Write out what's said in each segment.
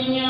sueño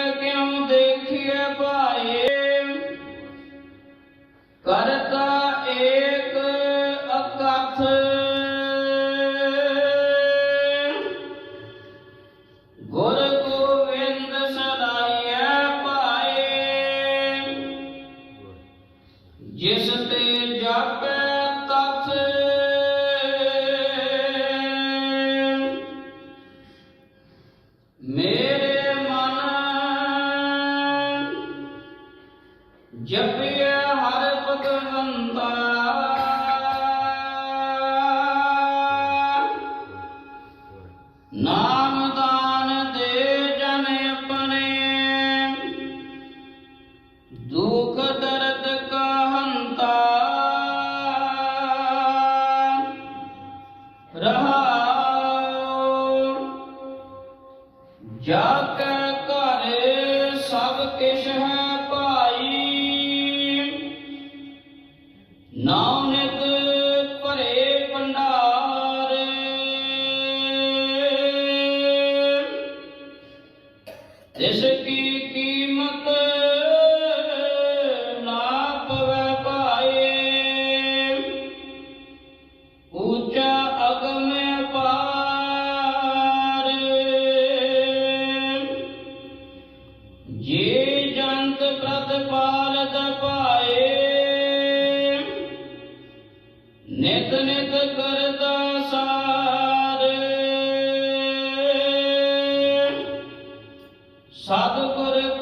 ਜਿਸ ਤੇ ਜਾਪੈ ਤਥ। ਮੇਰੇ ਮਨ ਜਪਿਐ ਹਰ ਭਗਵੰਤਾ। ਨਾ expectation ਸਤਿਗੁਰ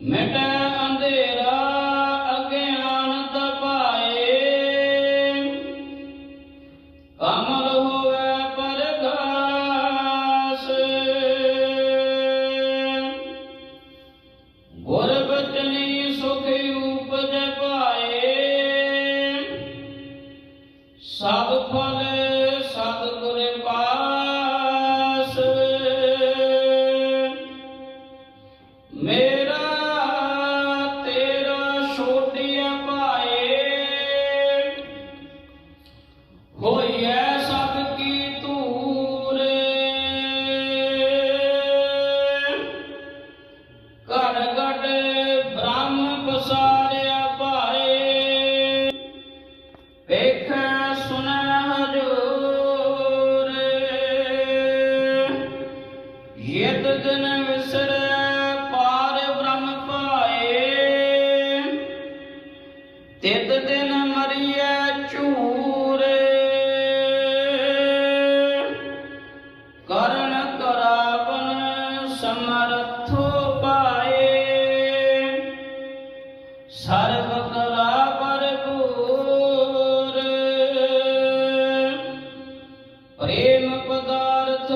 ਮਿਟੈ ਅੰਧੇਰਾ ਅਗਿਆਨ ਤਪਾਏ ਹੋਵੇ ਪਰਗਾਸ ਗੁਰ ਬਚਨੀ ਉਪਜ ਪਾਏ। ਸਭ ਤਿਤ ਦਿਨ ਮਰੀਐ ਝੂਰ। ਕਰਨ ਕਰਾਵਨ ਸਮਰਥੋ ਪਾਏ। ਸਰਬ ਕਲਾ ਪਰਪੂਰ ਪ੍ਰੇਮ ਪਦਾਰਥ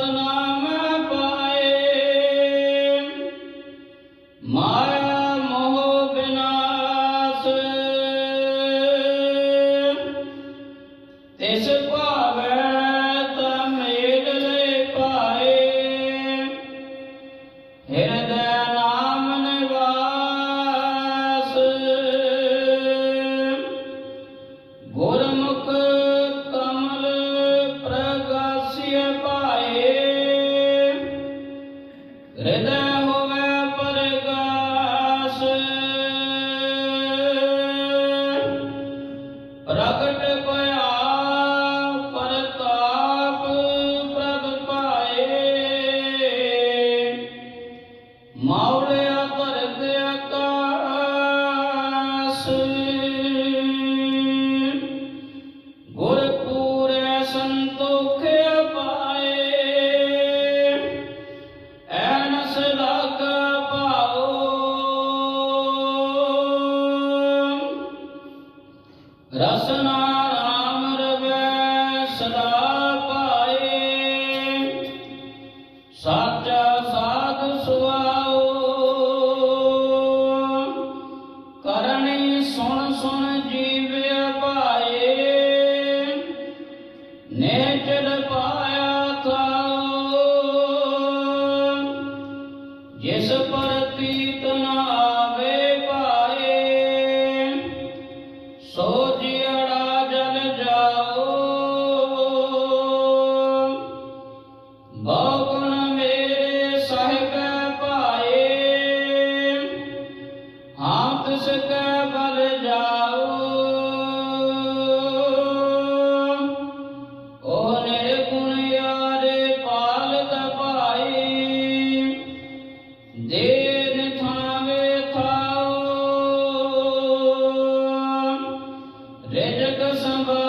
ਰਸਨਾ Let it go somebody.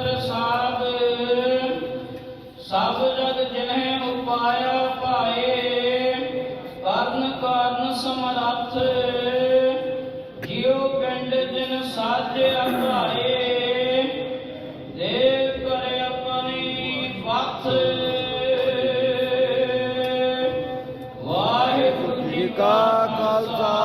ਪ੍ਰਸਾਦ। ਸਭ ਜਗ ਜਿਨਹਿ ਉਪਾਇਆ ਪਾਏ ਕਰਨ ਸਮਰੱਥ। ਜਿਉ ਪਿੰਡ ਜਿਨ ਸਾਜਿਆ ਭਾਏ ਦੇਵ ਕਰੇ ਆਪਣੀ ਵਤ ਵਾਹਿਗੁਰੂ ਜੀ ਕਾ ਖਾਲਸਾ।